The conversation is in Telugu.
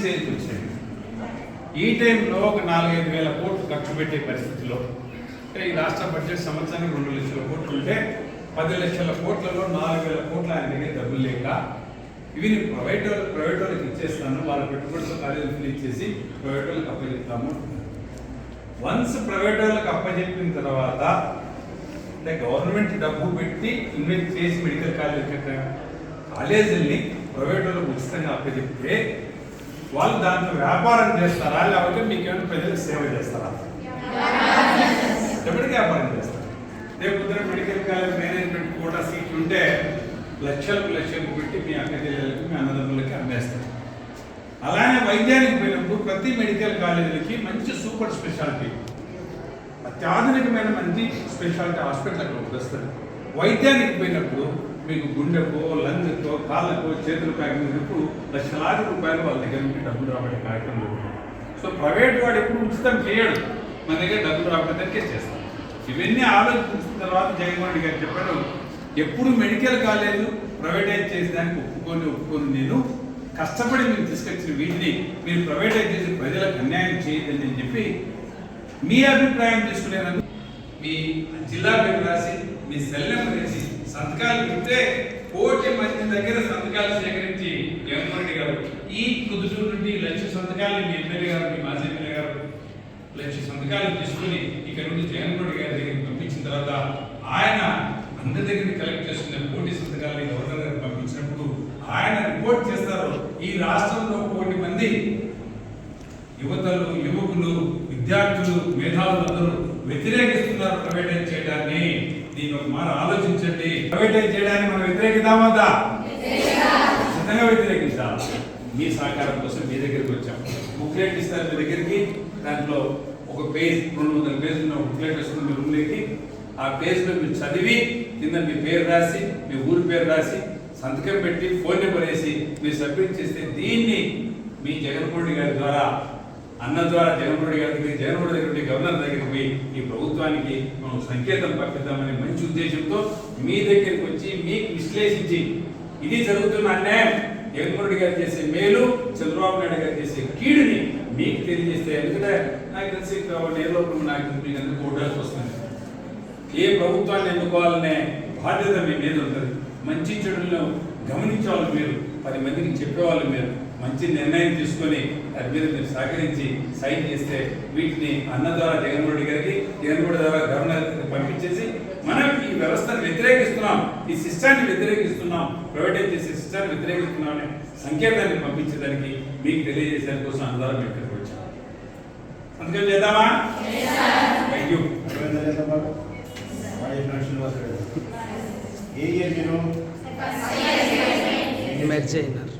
స్టేజ్కి వచ్చినాయి ఈ టైంలో ఒక నాలుగైదు వేల కోట్లు ఖర్చు పెట్టే పరిస్థితిలో అంటే ఈ రాష్ట్ర బడ్జెట్ సంవత్సరానికి రెండు లక్షల కోట్లు ఉంటే పది లక్షల కోట్లలో నాలుగు వేల కోట్ల ఆయన దగ్గర డబ్బులు లేక ఇవి నేను ప్రైవేట్ వాళ్ళకి ప్రైవేట్ వాళ్ళకి ఇచ్చేస్తాను వాళ్ళ పెట్టుబడితో కాలేజీలు ఇచ్చేసి ప్రైవేట్ వాళ్ళకి అప్పచెప్తాము వన్స్ ప్రైవేట్ వాళ్ళకి అప్పచెప్పిన తర్వాత అంటే గవర్నమెంట్ డబ్బు పెట్టి ఇన్వెస్ట్ చేసి మెడికల్ కాలేజ్ కాలేజీల్ని ప్రైవేట్ వాళ్ళకి ఉచితంగా అప్పచెప్తే వాళ్ళు దాంట్లో వ్యాపారం చేస్తారా? లేకపోతే మీకేమైనా ప్రజలు సేవ చేస్తారా? ఎప్పటికీ వ్యాపారం చేస్తారు? రేపు పొద్దున మెడికల్ కాలేజ్ మేనేజ్మెంట్ కూడా సీట్లు ఉంటే లక్షలకు లక్షలకు పెట్టి మీ అక్క చెల్లెలకు మీ అన్నదమ్ములకి అమ్మేస్తారు. అలానే వైద్యానికి పోయినప్పుడు ప్రతి మెడికల్ కాలేజీలకి మంచి సూపర్ స్పెషాలిటీ అత్యాధునికమైన మంచి స్పెషాలిటీ హాస్పిటల్ అక్కడ వస్తుంది వైద్యానికి పోయినప్పుడు మీకు గుండెకో లంగ్కో కాళ్ళకో చేతులు ప్యాకింగ్కు లక్షలాది రూపాయలు వాళ్ళ దగ్గర నుంచి డబ్బులు రాబడే కార్యక్రమం జరుగుతుంది. సో ప్రైవేట్ వాడు ఎప్పుడు ఉచితం చేయడు మన దగ్గర డబ్బులు రాబడేదానికే చేస్తాం ఇవన్నీ ఆలోచించిన తర్వాత జగన్మోహన్ రెడ్డి గారు చెప్పాడు ఎప్పుడు మెడికల్ కాలేజ్ ప్రైవేటైజ్ చేసేదానికి ఒప్పుకొని ఒప్పుకొని నేను కష్టపడి మీరు తీసుకొచ్చిన వీటిని మీరు ప్రైవేటైజ్ చేసి ప్రజలకు అన్యాయం చేయదని చెప్పి మీ అభిప్రాయం తీసుకునేందుకు మీ జిల్లా పేరు రాసి మీ సెల్ నెంబర్ వేసి సంతకాలు పెడితే కోటి మంది దగ్గర సంతకాలు సేకరించి జగన్మోహన్ రెడ్డి గారు ఈ కుదుటూరు నుండి లక్ష సంతకాలు మీ ఎమ్మెల్యే గారు మీ మాజీ ఎమ్మెల్యే గారు లక్ష సంతకాలు తీసుకుని ఇక్కడ నుండి జగన్మోహన్ రెడ్డి గారి దగ్గరికి పంపించిన తర్వాత ఆయన అందరి దగ్గర కలెక్ట్ చేసుకున్న కోటి సంతకాలు గవర్నర్ గారు పంపించినప్పుడు ఆయన రిపోర్ట్ చేస్తారు. ఈ రాష్ట్రంలో కోటి మంది యువతలు యువకులు విద్యార్థులు మేధావులు అందరూ వ్యతిరేకిస్తున్నారు. ప్రైవేటైజ్ చేయడాన్ని దీని ఒక మాట ఆలోచించండి. ప్రైవేటైజ్ చేయడానికి మనం వ్యతిరేకిద్దామద్దా ఖచ్చితంగా వ్యతిరేకిస్తాం మీ సహకారం కోసం మీ దగ్గరికి వచ్చాం. బుక్లెట్ ఇస్తారు మీ దగ్గరికి. దాంట్లో ఒక పేజ్ రెండు వందల పేజీలు ఉన్న బుక్లెట్ వస్తుంది మీ రూమ్లోకి ఆ పేజ్లో మీరు చదివి కింద మీ పేరు రాసి మీ ఊరి పేరు రాసి సంతకం పెట్టి ఫోన్ నెంబర్ వేసి మీరు సబ్మిట్ చేస్తే దీన్ని మీ జగన్మోహన్ గారి ద్వారా అన్న ద్వారా జగన్మోహన్ గారికి గారి దగ్గర జగన్మోహన్ దగ్గర గవర్నర్ దగ్గరికి పోయి ఈ ప్రభుత్వానికి మనం సంకేతం పంపిద్దామనే మంచి ఉద్దేశంతో మీ దగ్గరికి వచ్చి మీకు విశ్లేషించి ఇది జరుగుతున్న అన్యాయం. జగన్మోహన్ రెడ్డి గారు చేసే మేలు చంద్రబాబు నాయుడు గారు చేసే కీడుని మీకు తెలియజేస్తే ఎందుకంటే నాకు తెలిసి నేరులో నాకు మీకు ఎందుకు ఓటాల్సి వస్తుంది ఏ ప్రభుత్వాన్ని ఎన్నుకోవాలనే బాధ్యత మీ మీద ఉంటుంది. మంచి చెడులను గమనించేవాళ్ళు మీరు పది మందికి చెప్పేవాళ్ళు మీరు. మంచి నిర్ణయం తీసుకొని దాని మీద మీరు సహకరించి సైన్ చేస్తే వీటిని అన్న ద్వారా జగన్మోహన్ రెడ్డి గారికి జగన్మోహన్ రెడ్డి ద్వారా గవర్నర్ గారికి పంపించేసి మనం ఈ వ్యవస్థను వ్యతిరేకిస్తున్నాం ఈ సిస్టాన్ని వ్యతిరేకిస్తున్నాం ప్రైవేటైజ్ చేసే సిస్టాన్ని వ్యతిరేకిస్తున్నాం అనే సంకేతాన్ని పంపించేదానికి మీకు తెలియజేసేదాని కోసం అన్న ద్వారా మేము ఇక్కడికి వచ్చాం. అందుకని చేద్దామా? థ్యాంక్ యూ ఏ ఇయర్ మీరు మెర్జ్ అయినారు